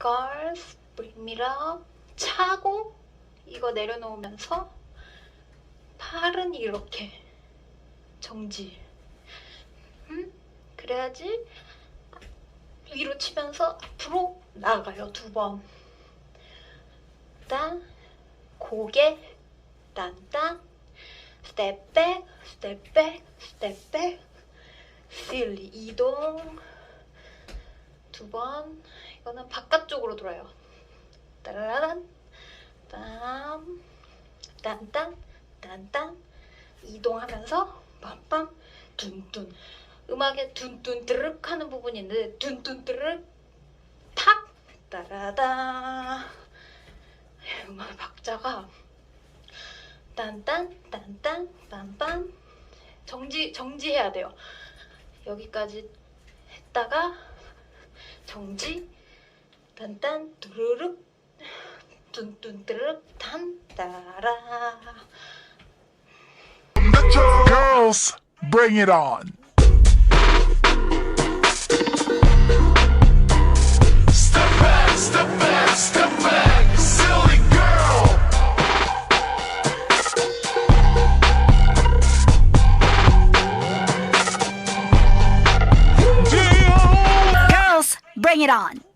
girls bring me up. 차고 이거 내려놓으면서 팔은 이렇게 정지. 음? 그래야지 위로 치면서 앞으로 나가요 두번. 딴 고개 딴딴. 스텝 백 스텝 백 스텝 백 실리 이동. 두번 이거는 바깥쪽으로 돌아요. 따라란 땀 딴딴 딴딴. 이동하면서 빰빰 둔둔. 음악에 둔둔 드륵 하는 부분이 있는데 둔둔 드륵 탁. 따라다. 음악 박자가 딴딴 딴딴 빰빰. 정지 정지해야 돼요. 여기까지 했다가 정지 딴딴 두루룩 뚠뚠 뜨르륵 단 따라 Girls, bring it on. Step back, step back, step back, silly girl. Girls, bring it on.